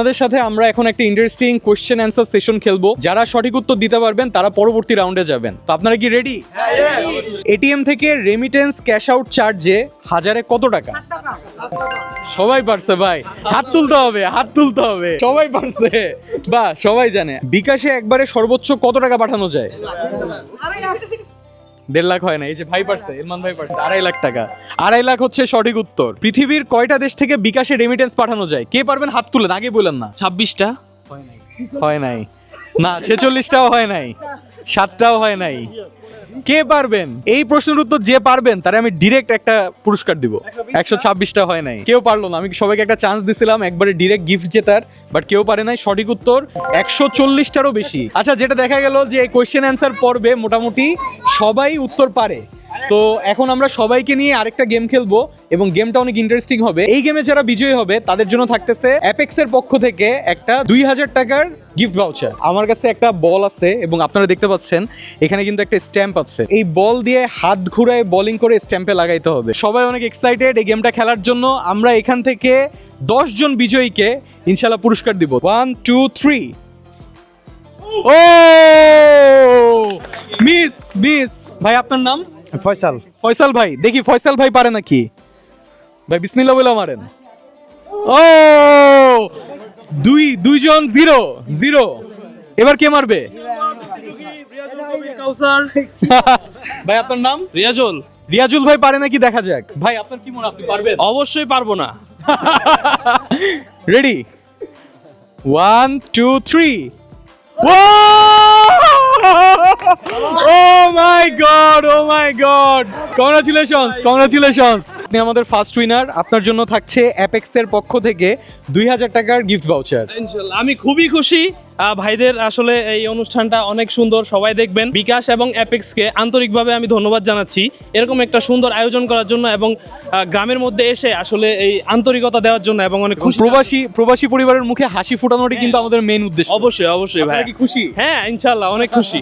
আপনাদের সাথে আমরা এখন একটা ইন্টারেস্টিং কোশ্চেন অ্যান্সার সেশন খেলব। যারা সঠিক উত্তর দিতে পারবেন, তারা পরবর্তী রাউন্ডে যাবেন। তো আপনারা কি রেডি এটিএম থেকে রেমিটেন্স ক্যাশ আউট চার্জে হাজারে কত টাকা? সবাই পারছে ভাই। হাত তুলতে হবে, হাত তুলতে হবে। সবাই পারছে। বা, সবাই জানে। বিকাশে একবারে সর্বোচ্চ কত টাকা পাঠানো যায়? দেড় লাখ হয় না এই যে ভাই পারছে ইরমান ভাই পারছে আড়াই লাখ টাকা। আড়াই লাখ হচ্ছে সঠিক উত্তর। পৃথিবীর কয়টা দেশ থেকে বিকাশে রেমিটেন্স পাঠানো যায়? কে পারবেন হাত তুলেন আগে বলেন না। ছাব্বিশটা। হয় নাই। না, ছেচল্লিশটাও হয় নাই, সাতটাও হয় নাই। কে পারবেন? এই প্রশ্নের উত্তর যে পারবেন, তারে আমি ডিরেক্ট একটা পুরস্কার দিব। একশো ছাব্বিশটা হয় নাই। কেউ পারল না, আমি সবাইকে একটা চান্স দিছিলাম, একবারে ডিরেক্ট গিফট জেতার বাট কেউ পারে নাই, সঠিক উত্তর একশো চল্লিশটারও বেশি। আচ্ছা যেটা দেখা গেল যে কোয়েশ্চেন অ্যান্সার পর্বে মোটামুটি সবাই উত্তর পারে। তো এখন আমরা সবাইকে নিয়ে আরেকটা গেম খেলব এবং গেমটা অনেক ইন্টারেস্টিং হবে। এই গেমে যারা বিজয়ী হবে, তাদের জন্য থাকতেছে অ্যাপেক্সের পক্ষ থেকে একটা দুই হাজার টাকার গিফট ভাউচার আমার কাছে একটা বল আছে এবং আপনারা দেখতে পাচ্ছেন, এখানে কিন্তু একটা স্ট্যাম্প আছে। এই বল দিয়ে হাত ঘুরায় বোলিং করে স্ট্যাম্পে লাগাইতে হবে। সবাই অনেক এক্সাইটেড এই গেমটা খেলার জন্য। আমরা এখান থেকে জন বিজয়ীকে ইনশাল্লাহ পুরস্কার দিব। ওয়ান টু থ্রি ও! মিস মিস ভাই, আপনার নাম? ফয়সাল। ফয়সাল ভাই দেখি ফয়সাল ভাই পারে নাকি? ভাই বিসমিল্লাহ বলে মারেন। ও! দুই দুইজন জিরো জিরো। এবার কে মারবে? ভাই আপনার নাম? রিয়াজুল। রিয়াজুল ভাই পারে নাকি? দেখা যাক। ভাই আপনার কি মনে আপনি পারবেন? অবশ্যই পারব না। Ready one two three oh my God. Congratulations congratulations আপনি আমাদের ফার্স্ট উইনার আপনার জন্য থাকছে অ্যাপেক্স এর পক্ষ থেকে দুই হাজার টাকার গিফট ভাউচার আমি খুবই খুশি। ভাইদের আসলে এই অনুষ্ঠানটা অনেক সুন্দর সবাই দেখবেন। বিকাশ এবং অ্যাপেক্সকে আন্তরিকভাবে আমি ধন্যবাদ জানাচ্ছি। এরকম একটা সুন্দর আয়োজন করার জন্য এবং গ্রামের মধ্যে এসে আসলে এই আন্তরিকতা দেওয়ার জন্য এবং অনেক খুশি প্রবাসী প্রবাসী পরিবারের মুখে হাসি ফোটানোটি কিন্তু আমাদের মেন উদ্দেশ্য। অবশ্যই অবশ্যই ভাই। খুশি? হ্যাঁ ইনশাল্লাহ অনেক খুশি।